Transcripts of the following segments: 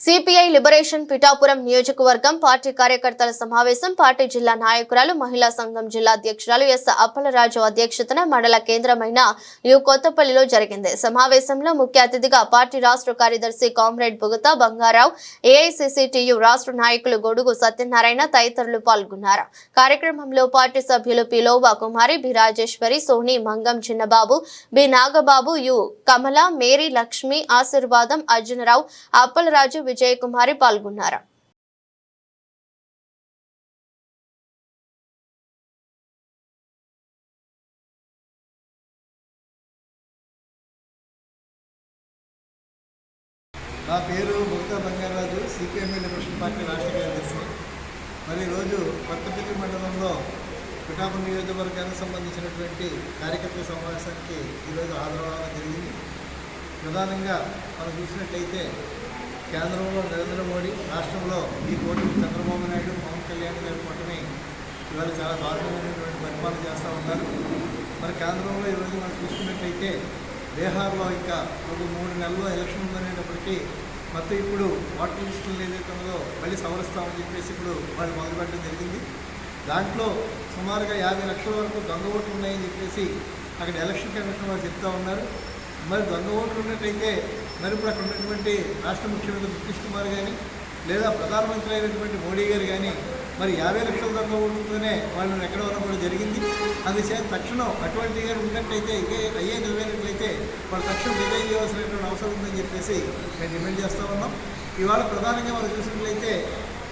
CPI liberation Pithapuram నియోజకవర్గం party కార్యకర్తల సమావేశం పార్టీ జిల్లా నాయకురాలు మహిళా సంఘం జిల్లా అధ్యక్షురాలు ఎస్ అప్పలరాజు అధ్యక్షతన మండల కేంద్రమైన యు కొత్తపల్లిలో జరిగింది. సమావేశంలో ముఖ్య అతిథిగా పార్టీ రాష్ట్ర కార్యదర్శి కామ్రేడ్ బుగతా బంగారావు ఏఐసిసిటియు రాష్ట్ర నాయకులు గొడుగు సత్యనారాయణ తదితరులు పాల్గొన్నారు. కార్యక్రమంలో పార్టీ సభ్యులు పిలోవా Kumari B. Rajeswari Soni Mangam Chinnababu B. Nagababu U. Kamala Mary Lakshmi Ashirvadam Arjunarao Appalaraju Vijayakumari పాల్గొన్నారు. నా పేరు ముక్తా బంగారాజు సిపిఎంఏ లిబరేషన్ పార్టీ రాష్ట్ర కార్యదర్శి. మరి ఈరోజు కొత్తపల్లి మండలంలో పిఠాపురం నియోజకవర్గానికి సంబంధించినటువంటి కార్యకర్త సమావేశానికి ఈరోజు హాజరవడం జరిగింది. ప్రధానంగా మనం చూసినట్లయితే కేంద్రంలో నరేంద్ర మోడీ రాష్ట్రంలో ఈ కూటమి చంద్రబాబు నాయుడు పవన్ కళ్యాణ్ గారి కూటమి ఇవాళ చాలా దారుణమైనటువంటి పరిపాలన చేస్తూ ఉన్నారు. మరి కేంద్రంలో ఈరోజు మనం చూసుకున్నట్లయితే బీహార్లో ఇంకా ఒక మూడు నెలల్లో ఎలక్షన్ ఉందనేటప్పటికీ మొత్తం ఇప్పుడు ఓటర్ లిస్టులు ఏదైతే ఉందో మళ్ళీ సవరిస్తామని చెప్పేసి ఇప్పుడు వాళ్ళు మొదలుపెట్టడం జరిగింది. దాంట్లో సుమారుగా యాభై లక్షల వరకు దొంగ ఓట్లు ఉన్నాయని చెప్పేసి అక్కడ ఎలక్షన్ కమిషన్ వారు చెప్తా ఉన్నారు. మరి దొంగ ఓట్లు ఉన్నట్టయితే మరి ఇప్పుడు అక్కడ ఉన్నటువంటి రాష్ట్ర ముఖ్యమంత్రి నితీష్ కుమార్ కానీ లేదా ప్రధానమంత్రి అయినటువంటి మోడీ గారు కానీ మరి యాభై లక్షల దాకా ఉంటుందనే వాళ్ళని ఎక్కడ వరకు కూడా జరిగింది. అందుచేత తక్షణం అటువంటి గారు ఉన్నట్టయితే ఇదే అయ్యే నిలవేనట్లయితే వాళ్ళు తక్షణం రిజైన్ చేయవలసినటువంటి అవసరం ఉందని చెప్పేసి మేము డిమాండ్ చేస్తూ ఉన్నాం. ఇవాళ ప్రధానంగా మనం చూసినట్లయితే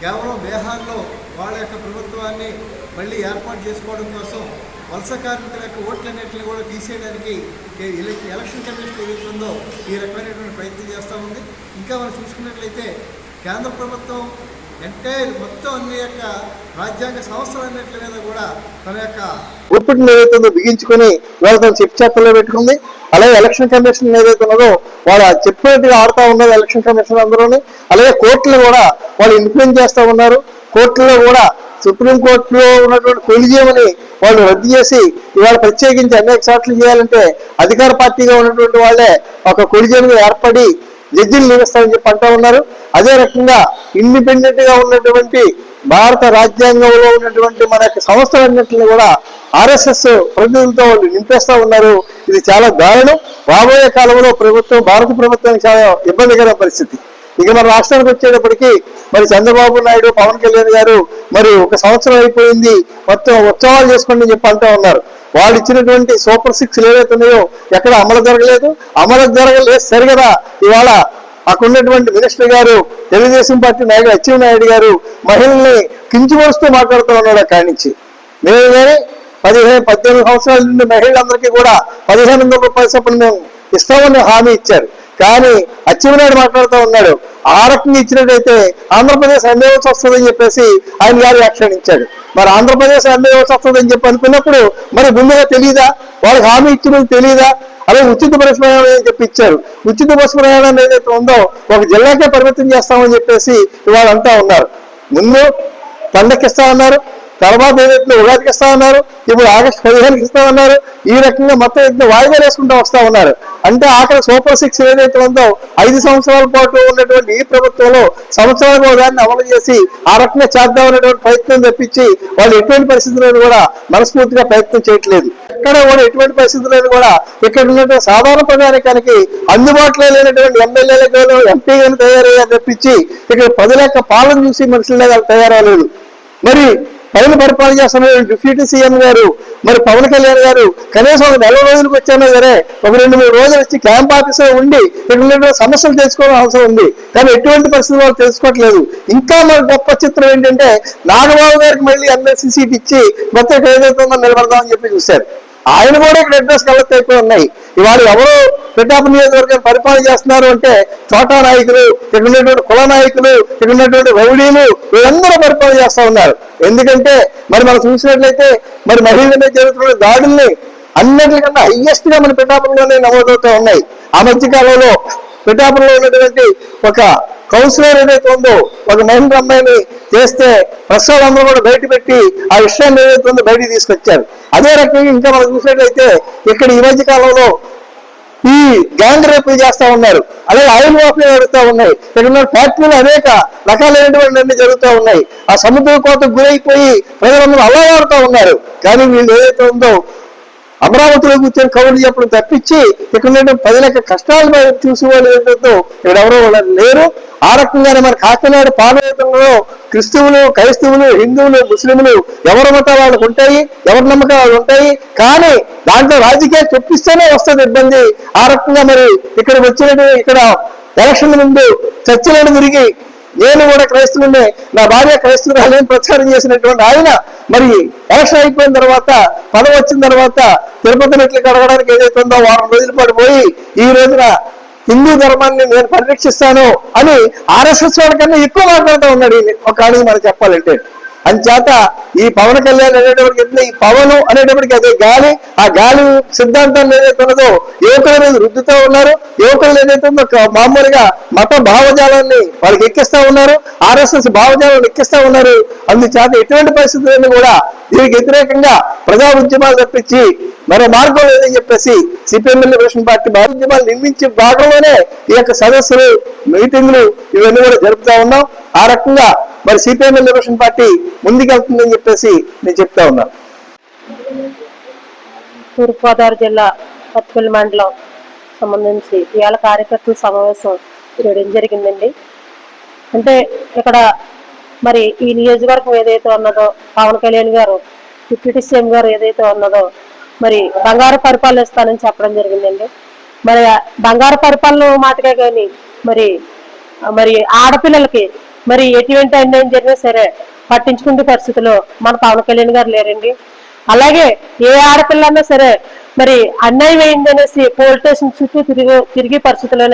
కేవలం బీహార్లో వాళ్ళ యొక్క ప్రభుత్వాన్ని మళ్ళీ ఏర్పాటు చేసుకోవడం కోసం వలస కార్మికుల యొక్క ఓట్లన్నింటిని కూడా తీసేయడానికి ఎలక్షన్ కమిషన్ ఏదైతే ఉందో ఈ రకమైనటువంటి ప్రయత్నం చేస్తూ ఉంది. ఇంకా మనం చూసుకున్నట్లయితే కేంద్ర ప్రభుత్వం ఎంటైర్ మొత్తం అన్ని యొక్క రాజ్యాంగ సంస్థలన్నింటి మీద కూడా తన యొక్క గుర్తుని ఏదైతే బిగించుకొని వాళ్ళు తన చెప్పు చేతల్లో పెట్టుకుంది. అలాగే ఎలక్షన్ కమిషన్ ఏదైతే ఉన్నదో వాళ్ళు చెప్పినట్టుగా ఆడుతూ ఉన్నారు ఎలక్షన్ కమిషన్ అందరూని. అలాగే కోర్టులు కూడా వాళ్ళు ఇన్ఫ్లుయెన్స్ చేస్తూ ఉన్నారు. కోర్టులో కూడా సుప్రీం కోర్టులో ఉన్నటువంటి కొలిజియంని వాళ్ళు రద్దు చేసి ఇవాళ ప్రత్యేకించి అనేక సార్లు చేయాలంటే అధికార పార్టీగా ఉన్నటువంటి వాళ్ళే ఒక కొలిజియంగా ఏర్పడి జడ్జిలు నిలుస్తామని చెప్పి అంటూ ఉన్నారు. అదే రకంగా ఇండిపెండెంట్గా ఉన్నటువంటి భారత రాజ్యాంగంలో ఉన్నటువంటి మన యొక్క సంస్థలన్నింటినీ కూడా ఆర్ఎస్ఎస్ ప్రతినిధులతో వాళ్ళు నింపేస్తూ ఉన్నారు. ఇది చాలా దారుణం. రాబోయే కాలంలో ప్రభుత్వం భారత ప్రభుత్వానికి చాలా ఇబ్బందికర పరిస్థితి. ఇక మన రాష్ట్రానికి వచ్చేటప్పటికి మరి చంద్రబాబు నాయుడు పవన్ కళ్యాణ్ గారు మరి ఒక సంవత్సరం అయిపోయింది. మొత్తం ఉత్సవాలు చేసుకోండి అని చెప్పి అంటూ ఉన్నారు. వాళ్ళు ఇచ్చినటువంటి సూపర్ సిక్స్ ఏవైతే ఉన్నాయో ఎక్కడ అమలు జరగలేదు. అమలు జరగలేదు సరిగదా ఇవాళ అక్కడ ఉన్నటువంటి మినిస్టర్ గారు తెలుగుదేశం పార్టీ నాయుడు అచ్చెన్ నాయుడు గారు మహిళల్ని కించిపోస్తూ మాట్లాడుతూ ఉన్నాడు అక్కడి నుంచి. మేము కానీ పదిహేను పద్దెనిమిది సంవత్సరాల నుండి మహిళలందరికీ కూడా పదిహేను వందల రూపాయల చొప్పున మేము ఇస్తామని హామీ ఇచ్చారు. కానీ అచ్చెన్నాయుడు మాట్లాడుతూ ఉన్నాడు ఆ రకంగా ఇచ్చినట్టయితే ఆంధ్రప్రదేశ్ అమ్మేవలసి వస్తుందని చెప్పేసి ఆయన గారు వ్యాఖ్యానించాడు. మరి ఆంధ్రప్రదేశ్ అమ్మేవలసి వస్తుందని చెప్పి అనుకున్నప్పుడు మరి ముందుగా తెలియదా వాళ్ళకి హామీ ఇచ్చినది తెలియదా అలాగే ఉచిత బస్సు ప్రయాణం అని చెప్పి ఇచ్చారు. ఉచిత బస్సు ప్రయాణం ఏదైతే ఉందో ఒక జిల్లాకే పరిమితం చేస్తామని చెప్పేసి ఇవాళ ఉన్నారు. ముందు పండక్కిస్తా ఉన్నారు తర్వాత ఏదైతే ఉగాదికి ఇస్తా ఉన్నారు ఇప్పుడు ఆగస్టు పదిహేనుకి ఇస్తా ఉన్నారు ఈ రకంగా మొత్తం ఇంత వాయిదాలు వేసుకుంటూ వస్తా ఉన్నారు. అంటే ఆఖరి సూపర్ సిక్స్ ఏదైతే ఉందో ఐదు సంవత్సరాల పాటు ఉన్నటువంటి ఈ ప్రభుత్వంలో సంవత్సరాలకు దాన్ని అమలు చేసి ఆ రకంగా చేద్దామనేటువంటి ప్రయత్నం తెప్పించి వాళ్ళు ఎటువంటి పరిస్థితులను కూడా మనస్ఫూర్తిగా ప్రయత్నం చేయట్లేదు. ఎక్కడ కూడా ఎటువంటి పరిస్థితులను కూడా ఇక్కడ ఉన్నటువంటి సాధారణ ప్రజానికానికి అందుబాటులో లేనటువంటి ఎమ్మెల్యేలకు ఎంపీలను తయారయ్యారు తెప్పించి ఇక్కడ ప్రజల యొక్క పాలన చూసి వాళ్ళు తయారవలేదు మరి పైన పరిపాలన చేస్తున్న డిప్యూటీ సీఎం గారు మరి పవన్ కళ్యాణ్ గారు కనీసం ఒక నెల రోజులకు వచ్చానో సరే ఒక రెండు మూడు రోజులు వచ్చి క్యాంప్ ఆఫీసులో ఉండి ఇక్కడ సమస్యలు తెలుసుకోవడం అవసరం ఉంది. కానీ ఎటువంటి పరిస్థితులు వాళ్ళు తెలుసుకోవట్లేదు. ఇంకా మన గొప్ప చిత్రం ఏంటంటే నాగబాబు గారికి మళ్ళీ ఎమ్మెల్సీ సీట్ ఇచ్చి మొత్తం ఏదైతే ఉందో నిలబడదామని చెప్పి చూశారు. ఆయన కూడా ఇక్కడ అడ్రస్ కలెక్ట్ అయిపోయి ఉన్నాయి. ఇవాళ ఎవరు పిఠాపు నియోజకవర్గం పరిపాలన చేస్తున్నారు అంటే చోటా నాయకులు ఇక్కడ ఉన్నటువంటి కుల నాయకులు ఇక్కడ ఉన్నటువంటి రౌడీలు వీళ్ళందరూ పరిపాలన చేస్తూ ఉన్నారు. ఎందుకంటే మరి మనం చూసినట్లయితే మరి మహిళల మీద జరుగుతున్న దాడుల్ని అన్నిటికన్నా హైయెస్ట్గా మన పిఠాపురంలోనే నమోదవుతూ ఉన్నాయి. ఆ మధ్య కాలంలో పిఠాపురంలో ఉన్నటువంటి ఒక కౌన్సిలర్ ఏదైతే ఉందో ఒక మహిళ అమ్మాయిని చేస్తే ప్రసాదాలందరూ కూడా బయట పెట్టి ఆ విషయాన్ని ఏదైతే ఉందో బయటికి తీసుకొచ్చారు. అదే రకంగా ఇంకా మనం చూసినట్లయితే ఇక్కడ ఈ మధ్య కాలంలో ఈ గ్యాంగ్ రేపులు చేస్తా ఉన్నారు. అలాగే ఆయిల్ వాపులు జరుగుతూ ఉన్నాయి. ఇక్కడ ఉన్న ఫ్యాక్టరీలు అనేక రకాలైనటువంటి అన్ని జరుగుతూ ఉన్నాయి. ఆ సముద్ర కోతకు గురైపోయి ప్రజలందరూ అల్లవాడుతూ ఉన్నారు. కానీ వీళ్ళు ఏదైతే ఉందో అమరావతిలో కూర్చొని కబుర్లు చెప్పడం తప్పించి ఇక్కడ ఉండడం ప్రజల యొక్క కష్టాలు చూసే వాళ్ళు ఏంటంటే ఇక్కడ ఎవరో వాళ్ళు లేరు. ఆ రకంగానే మన కాకినాడ పార్లమెంట్లో క్రిస్తువులు క్రైస్తవులు హిందువులు ముస్లింలు ఎవరి మతాలు వాళ్ళకు ఉంటాయి ఎవరి నమ్మకాలు వాళ్ళు ఉంటాయి. కానీ దాంట్లో రాజకీయాలు చొప్పిస్తేనే వస్తుంది ఇబ్బంది. ఆ రకంగా మరి ఇక్కడ వచ్చినట్టు ఇక్కడ ఎలక్షన్ ముందు చర్చలను తిరిగి నేను కూడా క్రైస్తవునే. నా భార్య క్రైస్తవురాలని ప్రచారం చేసినటువంటి ఆయన మరి ఎలక్షన్ అయిపోయిన తర్వాత పదవి వచ్చిన తర్వాత తిరుపతి నెట్లు కడగడానికి ఏదైతే ఉందో వారం రోజుల పాటు పోయి ఈ రోజున హిందూ ధర్మాన్ని నేను పరిరక్షిస్తాను అని ఆర్ఎస్ఎస్ వాళ్ళకన్నా ఎక్కువ మాట్లాడుతూ ఉన్నాడు ఒక కాడికి మనం చెప్పాలంటే. అంచేత ఈ పవన్ కళ్యాణ్ అనేటప్పటికి ఈ పవను అనేటప్పటికి అదే గాలి ఆ గాలి సిద్ధాంతం ఏదైతే ఉన్నదో యువకుల మీద రుద్దుతూ ఉన్నారు. యువకులు ఏదైతే ఉందో మామూలుగా మత భావజాలాన్ని వాళ్ళకి ఎక్కిస్తా ఉన్నారు. ఆర్ఎస్ఎస్ భావజాలాన్ని ఎక్కిస్తా ఉన్నారు. అందుచేత ఎటువంటి పరిస్థితులను కూడా దీనికి వ్యతిరేకంగా ప్రజా ఉద్యమాలు తప్పించి మరో మార్గం లేదని చెప్పేసి సిపిఎం లిబరేషన్ పార్టీ భారత ఉద్యమాలు నిర్మించే భాగంలోనే ఈ యొక్క సదస్సులు మీటింగ్లు ఇవన్నీ కూడా జరుపుతా ఉన్నాం. ఆ రకంగా మరి సిపిఎం లిబరేషన్ పార్టీ ముందుకెళ్తుందని చెప్పేసి నేను చెప్తా ఉన్నాను తూర్పుగోదావరి జిల్లా పత్తిపల్లి మండలం సంబంధించి ఇవాళ కార్యకర్తల సమావేశం చేయడం జరిగిందండి. అంటే ఇక్కడ మరి ఈ నియోజకవర్గం ఏదైతే ఉన్నదో పవన్ కళ్యాణ్ గారు డిప్యూటీ సీఎం గారు ఏదైతే ఉన్నదో మరి బంగారు పరిపాలన ఇస్తానని చెప్పడం జరిగిందండి. మరి బంగారు పరిపాలన మాటకే కానీ మరి మరి ఆడపిల్లలకి మరి ఎటువంటి అన్యాయం జరిగినా సరే పట్టించుకునే పరిస్థితిలో మన పవన్ కళ్యాణ్ గారు లేరండి. అలాగే ఏ ఆడపిల్లన్నా సరే మరి అన్యాయం అయిందనేసి పోలీస్ స్టేషన్ చుట్టూ తిరిగి తిరిగి పరిస్థితుల్లోనే